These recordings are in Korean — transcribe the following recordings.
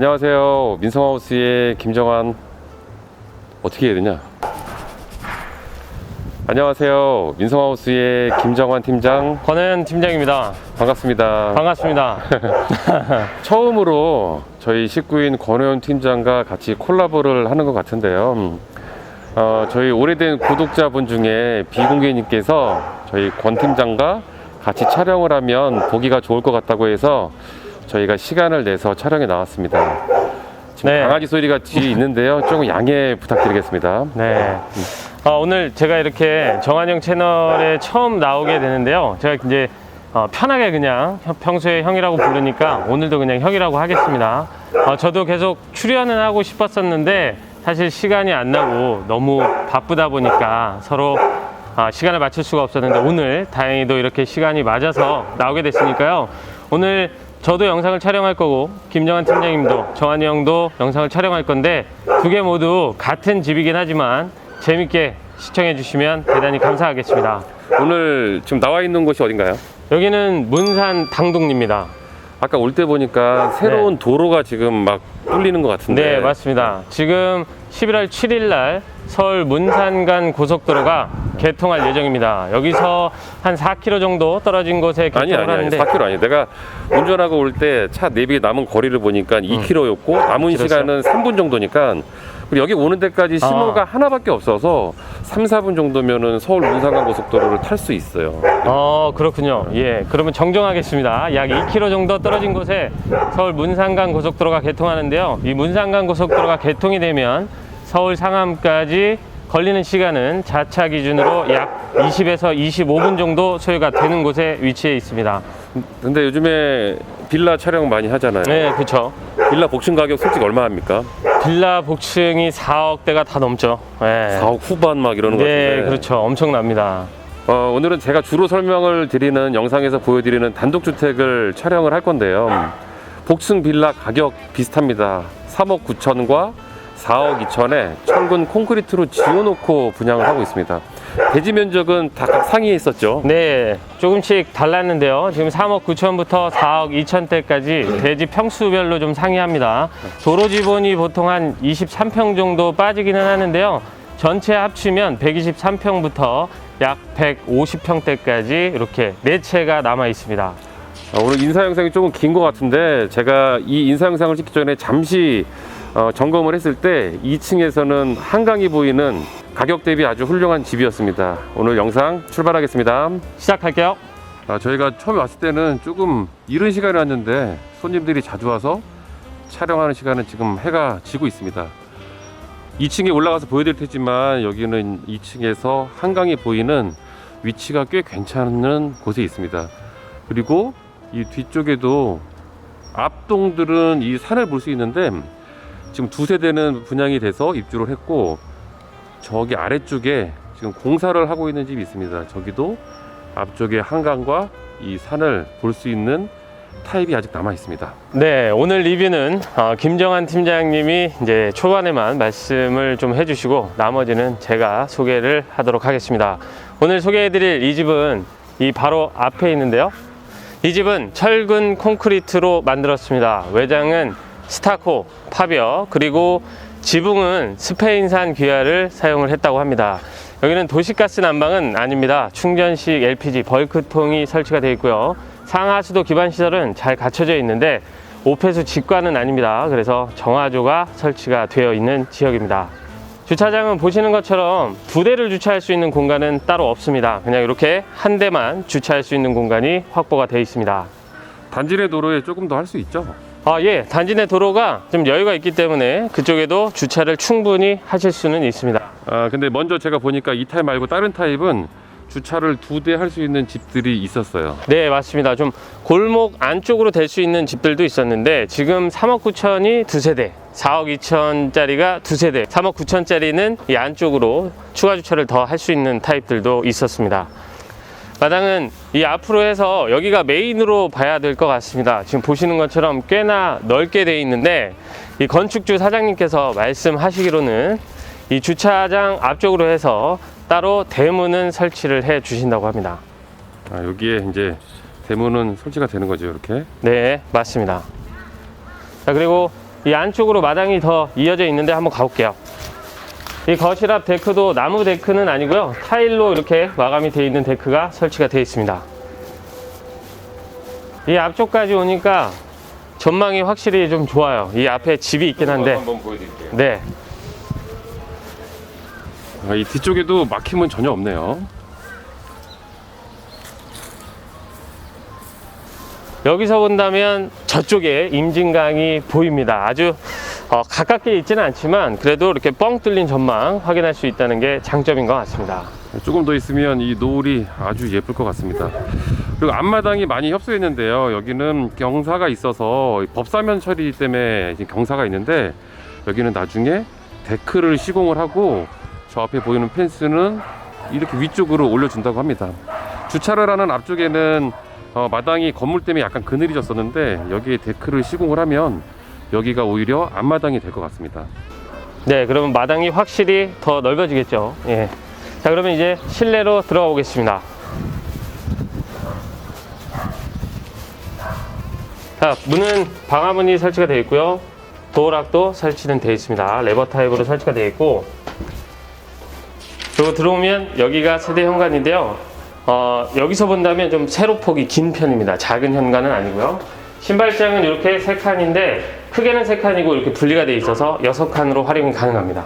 안녕하세요. 민성하우스의 김정환 어떻게 해야 되냐? 안녕하세요. 민성하우스의 김정환 팀장 권은 팀장입니다. 반갑습니다. 반갑습니다. 처음으로 저희 식구인 권호연 팀장과 같이 콜라보를 하는 것 같은데요. 음, 어, 저희 오래된 구독자분 중에 비공개님께서 저희 권 팀장과 같이 촬영을 하면 보기가 좋을 것 같다고 해서 저희가 시간을 내서 촬영에 나왔습니다. 지금 네. 강아지 소리가 뒤에 있는데요. 조금 양해 부탁드리겠습니다. 네. 어, 오늘 제가 이렇게 정한영 채널에 처음 나오게 되는데요. 제가 이제 어, 편하게 그냥 형- 평소에 형이라고 부르니까 오늘도 그냥 형이라고 하겠습니다. 어, 저도 계속 출연은 하고 싶었었는데 사실 시간이 안 나고 너무 바쁘다 보니까 서로 아, 시간을 맞출 수가 없었는데 오늘 다행히도 이렇게 시간이 맞아서 나오게 됐으니까요. 오늘 저도 영상을 촬영할 거고 김정한 팀장님도 정한이 형도 영상을 촬영할 건데 두 개 모두 같은 집이긴 하지만 재밌게 시청해 주시면 대단히 감사하겠습니다. 오늘 지금 나와 있는 곳이 어딘가요? 여기는 문산 당동리입니다. 아까 올 때 보니까 새로운 도로가 지금 막 뚫리는 것 같은데. 네, 맞습니다. 지금 11월 7일 날 서울 문산간 고속도로가 개통할 예정입니다. 여기서 한 4km 정도 떨어진 곳에 개통을 아니 아니 아니 하는데 4km 아니 내가 운전하고 올 때 차 내비 남은 거리를 보니까 2km였고 남은 길었어? 시간은 3분 정도니까 그리고 여기 오는 데까지 신호가 아. 하나밖에 없어서 3, 4분 정도면은 서울 문산간 고속도로를 탈 수 있어요. 어 그렇군요. 예, 그러면 정정하겠습니다. 약 2km 정도 떨어진 곳에 서울 문산간 고속도로가 개통하는데요. 이 문산간 고속도로가 개통이 되면 서울 상암까지 걸리는 시간은 자차 기준으로 약 20에서 25분 정도 소요가 되는 곳에 위치해 있습니다. 근데 요즘에 빌라 촬영 많이 하잖아요. 네, 그렇죠. 빌라 복층 가격 솔직히 얼마 합니까? 빌라 복층이 4억대가 다 넘죠. 네. 4억 후반 막 이러는 것 같은데. 네, 그렇죠. 엄청납니다. 어, 오늘은 제가 주로 설명을 드리는 영상에서 보여드리는 단독주택을 촬영을 할 건데요. 복층 빌라 가격 비슷합니다. 3억 9천과 4억 2천에 철근 콘크리트로 지어놓고 분양을 하고 있습니다. 대지 면적은 다각 상위에 있었죠. 네, 조금씩 달랐는데요. 지금 3억 9천부터 4억 2천대까지 대지 평수별로 좀 상이합니다. 도로 지분이 보통 한 23평 정도 빠지기는 하는데요. 전체 합치면 123평부터 약 150평대까지 이렇게 네 채가 남아 있습니다. 어, 오늘 인사 영상이 조금 긴 것 같은데 제가 이 인사 영상을 찍기 전에 잠시 어, 점검을 했을 때 2층에서는 한강이 보이는 가격 대비 아주 훌륭한 집이었습니다. 오늘 영상 출발하겠습니다. 시작할게요. 아, 저희가 처음에 왔을 때는 조금 이른 시간에 왔는데 손님들이 자주 와서 촬영하는 시간은 지금 해가 지고 있습니다. 2층에 올라가서 보여드릴 테지만 여기는 2층에서 한강이 보이는 위치가 꽤 괜찮은 곳에 있습니다. 그리고 이 뒤쪽에도 앞동들은 이 산을 볼 수 있는데 지금 두 세대는 분양이 돼서 입주를 했고 저기 아래쪽에 지금 공사를 하고 있는 집이 있습니다. 저기도 앞쪽에 한강과 이 산을 볼 수 있는 타입이 아직 남아 있습니다. 네, 오늘 리뷰는 어, 김정한 팀장님이 이제 초반에만 말씀을 좀 해주시고 나머지는 제가 소개를 하도록 하겠습니다. 오늘 소개해드릴 이 집은 이 바로 앞에 있는데요. 이 집은 철근 콘크리트로 만들었습니다. 외장은 스타코, 파비어, 그리고 지붕은 스페인산 귀화를 사용을 했다고 합니다. 여기는 도시가스 난방은 아닙니다. 충전식 LPG 벌크통이 설치가 되어 있고요. 상하수도 기반 시설은 잘 갖춰져 있는데 오폐수 직관은 아닙니다. 그래서 정화조가 설치가 되어 있는 지역입니다. 주차장은 보시는 것처럼 두 대를 주차할 수 있는 공간은 따로 없습니다. 그냥 이렇게 한 대만 주차할 수 있는 공간이 확보가 되어 있습니다. 단지 내 도로에 조금 더 할 수 있죠. 아, 예. 단지 내 도로가 좀 여유가 있기 때문에 그쪽에도 주차를 충분히 하실 수는 있습니다. 아 근데 먼저 제가 보니까 이 타입 말고 다른 타입은 주차를 두 대 할 수 있는 집들이 있었어요. 네, 맞습니다. 좀 골목 안쪽으로 될 수 있는 집들도 있었는데 지금 3억 9천이 두 세대, 4억 2천짜리가 두 세대, 3억 9천짜리는 이 안쪽으로 추가 주차를 더 할 수 있는 타입들도 있었습니다. 마당은 이 앞으로 해서 여기가 메인으로 봐야 될 것 같습니다. 지금 보시는 것처럼 꽤나 넓게 돼 있는데 이 건축주 사장님께서 말씀하시기로는 이 주차장 앞쪽으로 해서 따로 대문은 설치를 해 주신다고 합니다. 아, 여기에 이제 대문은 설치가 되는 거죠, 이렇게. 네, 맞습니다. 자, 그리고 이 안쪽으로 마당이 더 이어져 있는데 한번 가볼게요. 이 거실 앞 데크도 나무 데크는 아니고요. 타일로 이렇게 마감이 되어 있는 데크가 설치가 되어 있습니다. 이 앞쪽까지 오니까 전망이 확실히 좀 좋아요. 이 앞에 집이 있긴 한데. 한번 보여드릴게요. 네. 아, 이 뒤쪽에도 막힘은 전혀 없네요. 여기서 본다면 저쪽에 임진강이 보입니다. 아주 어, 가깝게 있지는 않지만 그래도 이렇게 뻥 뚫린 전망 확인할 수 있다는 게 장점인 것 같습니다. 조금 더 있으면 이 노을이 아주 예쁠 것 같습니다. 그리고 앞마당이 많이 협소했는데요. 여기는 경사가 있어서 법사면 처리 때문에 경사가 있는데 여기는 나중에 데크를 시공을 하고 저 앞에 보이는 펜스는 이렇게 위쪽으로 올려준다고 합니다. 주차를 하는 앞쪽에는 어, 마당이 건물 때문에 약간 그늘이 졌었는데 여기에 데크를 시공을 하면 여기가 오히려 앞마당이 될 것 같습니다. 네, 그러면 마당이 확실히 더 넓어지겠죠. 예. 자, 그러면 이제 실내로 들어가 보겠습니다. 자, 문은 방화문이 설치가 되어 있고요. 도어락도 설치는 되어 있습니다. 레버 타입으로 설치가 되어 있고, 그리고 들어오면 여기가 세대 현관인데요. 어, 여기서 본다면 좀 세로폭이 긴 편입니다. 작은 현관은 아니고요. 신발장은 이렇게 세 칸인데 크게는 세 칸이고 이렇게 분리가 되어 있어서 여섯 칸으로 활용이 가능합니다.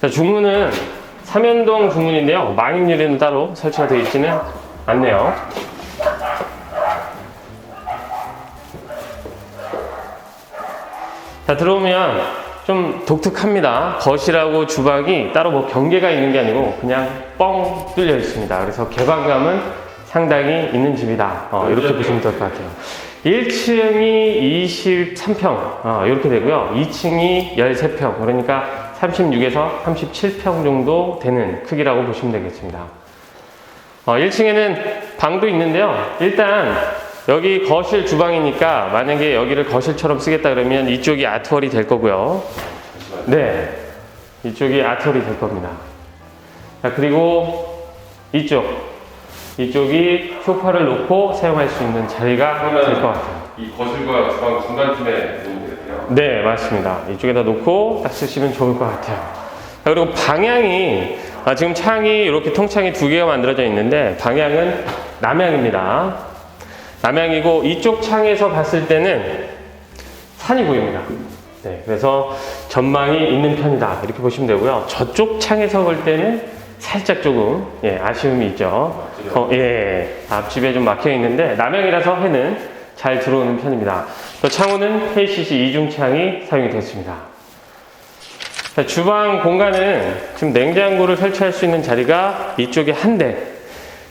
자, 중문은 삼연동 중문인데요. 망임유리는 따로 설치가 되어 있지는 않네요. 자, 들어오면 좀 독특합니다. 거실하고 주방이 따로 뭐 경계가 있는 게 아니고 그냥 뻥 뚫려 있습니다. 그래서 개방감은 상당히 있는 집이다. 어, 이렇게 보시면 될 것 같아요. 1층이 23평, 어, 이렇게 되고요. 2층이 13평, 그러니까 36에서 37평 정도 되는 크기라고 보시면 되겠습니다. 어, 1층에는 방도 있는데요. 일단 여기 거실 주방이니까 만약에 여기를 거실처럼 쓰겠다 그러면 이쪽이 아트월이 될 거고요. 네. 이쪽이 아트월이 될 겁니다. 자, 그리고 이쪽. 이쪽이 소파를 놓고 사용할 수 있는 자리가 될 것 같아요. 이 거실과 주방 중간쯤에 놓으면 되겠네요. 네, 맞습니다. 이쪽에다 놓고 딱 쓰시면 좋을 것 같아요. 자, 그리고 방향이 아, 지금 창이 이렇게 통창이 두 개가 만들어져 있는데 방향은 남향입니다. 남향이고 이쪽 창에서 봤을 때는 산이 보입니다. 네, 그래서 전망이 있는 편이다 이렇게 보시면 되고요. 저쪽 창에서 볼 때는 살짝 조금 예, 아쉬움이 있죠. 어, 예, 앞집에 좀 막혀 있는데 남향이라서 해는 잘 들어오는 편입니다. 또 창호는 KCC 이중 창이 사용이 됐습니다. 자, 주방 공간은 지금 냉장고를 설치할 수 있는 자리가 이쪽에 한 대.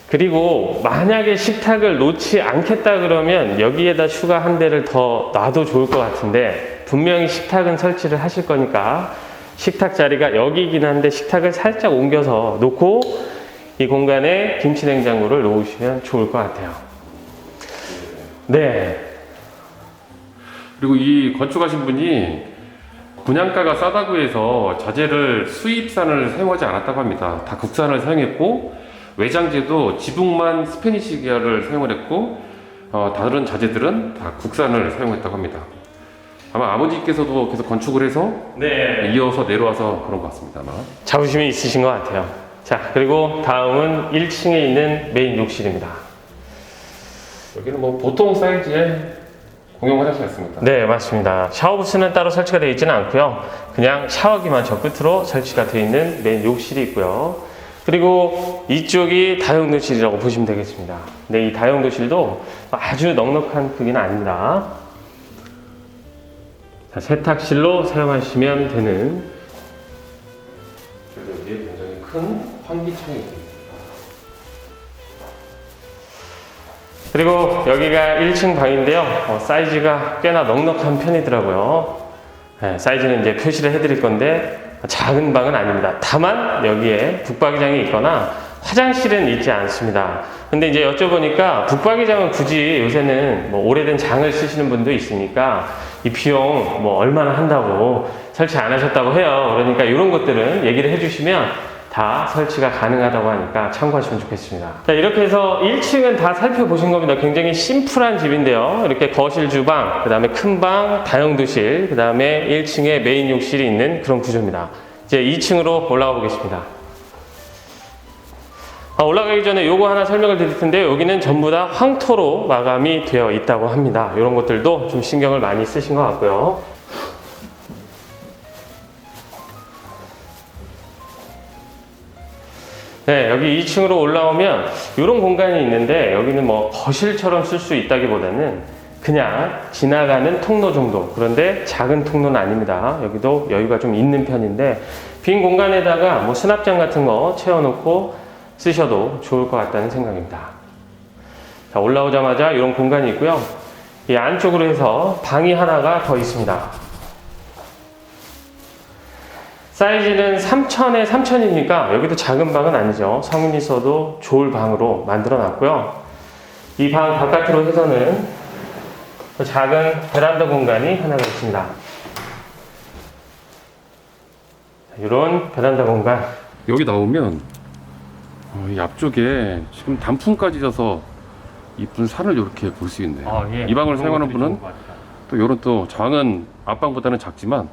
그리고 만약에 식탁을 놓지 않겠다 그러면 여기에다 추가 한 대를 더 놔도 좋을 것 같은데 분명히 식탁은 설치를 하실 거니까 식탁 자리가 여기긴 한데 식탁을 살짝 옮겨서 놓고 이 공간에 김치 냉장고를 놓으시면 좋을 것 같아요. 네. 그리고 이 건축하신 분이 분양가가 싸다고 해서 자재를 수입산을 사용하지 않았다고 합니다. 다 국산을 사용했고 외장재도 지붕만 스페니시 계열을 사용을 했고 어, 다른 자재들은 다 국산을 사용했다고 합니다. 아마 아버지께서도 계속 건축을 해서 네. 이어서 내려와서 그런 것 같습니다. 아마. 자부심이 있으신 것 같아요. 자, 그리고 다음은 1층에 있는 메인 욕실입니다. 여기는 뭐 보통 사이즈의 공용 화장실 같습니다. 네, 맞습니다. 샤워 부스는 따로 설치가 되어 있지는 않고요. 그냥 샤워기만 저 끝으로 설치가 되어 있는 메인 욕실이 있고요. 그리고 이쪽이 다용도실이라고 보시면 되겠습니다. 네, 이 다용도실도 아주 넉넉한 크기는 아닙니다. 자, 세탁실로 사용하시면 되는 그래서 여기에 굉장히 큰 환기창이 있습니다. 그리고 여기가 1층 방인데요. 어, 사이즈가 꽤나 넉넉한 편이더라고요. 네, 사이즈는 이제 표시를 해드릴 건데 작은 방은 아닙니다. 다만 여기에 북박이장이 있거나 화장실은 있지 않습니다. 근데 이제 여쭤보니까 북박이장은 굳이 요새는 뭐 오래된 장을 쓰시는 분도 있으니까 이 비용 뭐 얼마나 한다고 설치 안 하셨다고 해요. 그러니까 이런 것들은 얘기를 해주시면 다 설치가 가능하다고 하니까 참고하시면 좋겠습니다. 자, 이렇게 해서 1층은 다 살펴보신 겁니다. 굉장히 심플한 집인데요. 이렇게 거실 주방, 그 다음에 큰 방, 다용도실, 그 다음에 1층에 메인 욕실이 있는 그런 구조입니다. 이제 2층으로 올라가 보겠습니다. 아, 올라가기 전에 요거 하나 설명을 드릴 텐데 여기는 전부 다 황토로 마감이 되어 있다고 합니다. 이런 것들도 좀 신경을 많이 쓰신 것 같고요. 네, 여기 2층으로 올라오면 이런 공간이 있는데 여기는 뭐 거실처럼 쓸 수 있다기보다는 그냥 지나가는 통로 정도. 그런데 작은 통로는 아닙니다. 여기도 여유가 좀 있는 편인데 빈 공간에다가 뭐 수납장 같은 거 채워놓고 쓰셔도 좋을 것 같다는 생각입니다. 자, 올라오자마자 이런 공간이 있고요. 이 안쪽으로 해서 방이 하나가 더 있습니다. 사이즈는 3천에 3천이니까 여기도 작은 방은 아니죠. 성인이 있어도 좋을 방으로 만들어 놨고요. 이 방 바깥으로 해서는 또 작은 베란다 공간이 하나가 있습니다. 이런 베란다 공간. 여기 나오면 어, 이 앞쪽에 지금 단풍까지 져서 이쁜 산을 이렇게 볼 수 있네요. 아, 예. 이 방을 사용하는 것들이 분은 좋은 것 같아요. 또 이런 또 장은 앞방보다는 작지만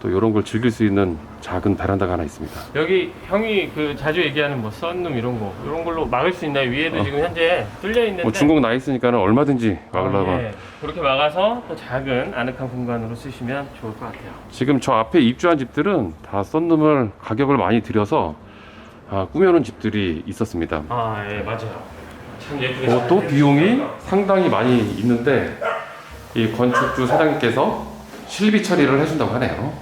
또 이런 걸 즐길 수 있는 작은 베란다가 하나 있습니다. 여기 형이 그 자주 얘기하는 뭐 썬룸 이런 거 이런 걸로 막을 수 있나요? 위에도 어. 지금 현재 뚫려 있는데 뭐 중국 나 있으니까는 얼마든지 막으려고. 아, 예. 그렇게 막아서 또 작은 아늑한 공간으로 쓰시면 좋을 것 같아요. 지금 저 앞에 입주한 집들은 다 썬룸을 가격을 많이 들여서 아, 꾸며놓은 집들이 있었습니다. 아, 예, 맞아요. 참 예쁘게. 어, 잘 또. 비용이 상당히 많이 있는데 이 건축주 사장님께서 실비 처리를 해준다고 하네요.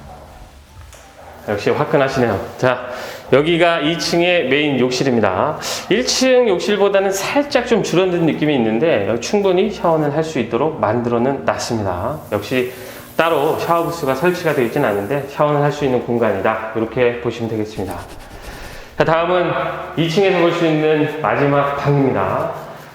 역시 화끈하시네요. 자, 여기가 2층의 메인 욕실입니다. 1층 욕실보다는 살짝 좀 줄어든 느낌이 있는데 충분히 샤워는 할 수 있도록 만들어는 놨습니다. 역시 따로 샤워 부스가 설치가 되어 있지는 않은데 샤워는 할 수 있는 공간이다. 이렇게 보시면 되겠습니다. 자, 다음은 2층에서 볼 수 있는 마지막 방입니다.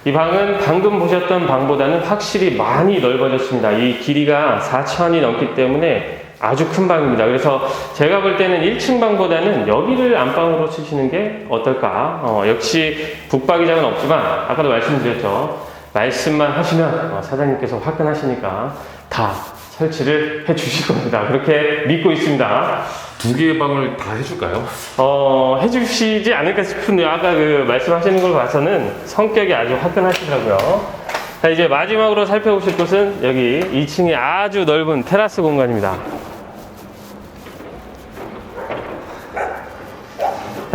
이 방은 방금 보셨던 방보다는 확실히 많이 넓어졌습니다. 이 길이가 4천이 넘기 때문에 아주 큰 방입니다. 그래서 제가 볼 때는 1층 방보다는 여기를 안방으로 쓰시는 게 어떨까. 어, 역시 북박이장은 없지만 아까도 말씀드렸죠. 말씀만 하시면 어, 사장님께서 화끈하시니까 다 설치를 해 주실 겁니다. 그렇게 믿고 있습니다. 두 개의 방을 다 해줄까요? 어, 해주시지 않을까 싶은데요. 아까 그 말씀하시는 걸 봐서는 성격이 아주 화끈하시더라고요. 자, 이제 마지막으로 살펴보실 곳은 여기 2층에 아주 넓은 테라스 공간입니다.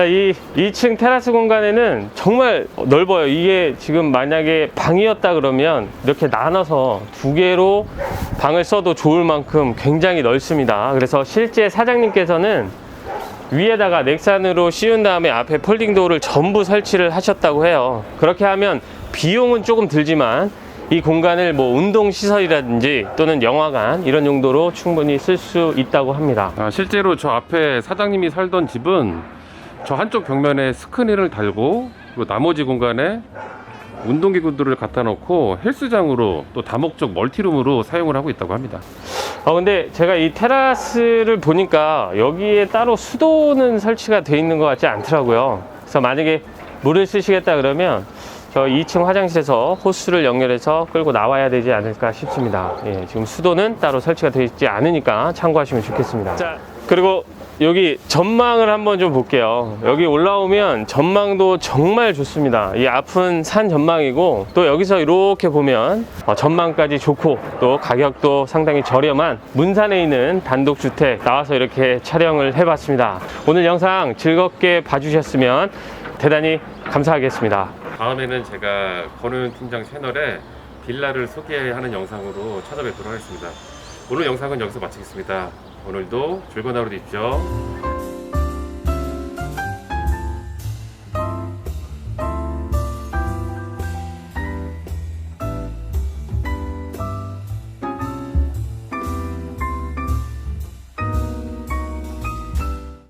자, 이 2층 테라스 공간에는 정말 넓어요. 이게 지금 만약에 방이었다 그러면 이렇게 나눠서 두 개로 방을 써도 좋을 만큼 굉장히 넓습니다. 그래서 실제 사장님께서는 위에다가 넥산으로 씌운 다음에 앞에 폴딩 도어를 전부 설치를 하셨다고 해요. 그렇게 하면 비용은 조금 들지만 이 공간을 뭐 운동 시설이라든지 또는 영화관 이런 용도로 충분히 쓸 수 있다고 합니다. 아, 실제로 저 앞에 사장님이 살던 집은 저 한쪽 벽면에 스크린을 달고 그리고 나머지 공간에 운동기구들을 갖다 놓고 헬스장으로 또 다목적 멀티룸으로 사용을 하고 있다고 합니다. 어, 근데 제가 이 테라스를 보니까 여기에 따로 수도는 설치가 돼 있는 것 같지 않더라고요. 그래서 만약에 물을 쓰시겠다 그러면 저 2층 화장실에서 호스를 연결해서 끌고 나와야 되지 않을까 싶습니다. 예, 지금 수도는 따로 설치가 되어 있지 않으니까 참고하시면 좋겠습니다. 자, 그리고 여기 전망을 한번 좀 볼게요. 여기 올라오면 전망도 정말 좋습니다. 이 앞은 산 전망이고 또 여기서 이렇게 보면 어, 전망까지 좋고 또 가격도 상당히 저렴한 문산에 있는 단독주택 나와서 이렇게 촬영을 해봤습니다. 오늘 영상 즐겁게 봐주셨으면 대단히 감사하겠습니다. 다음에는 제가 권은 팀장 채널에 빌라를 소개하는 영상으로 찾아뵙도록 하겠습니다. 오늘 영상은 여기서 마치겠습니다. 오늘도 즐거운 하루 되십시오.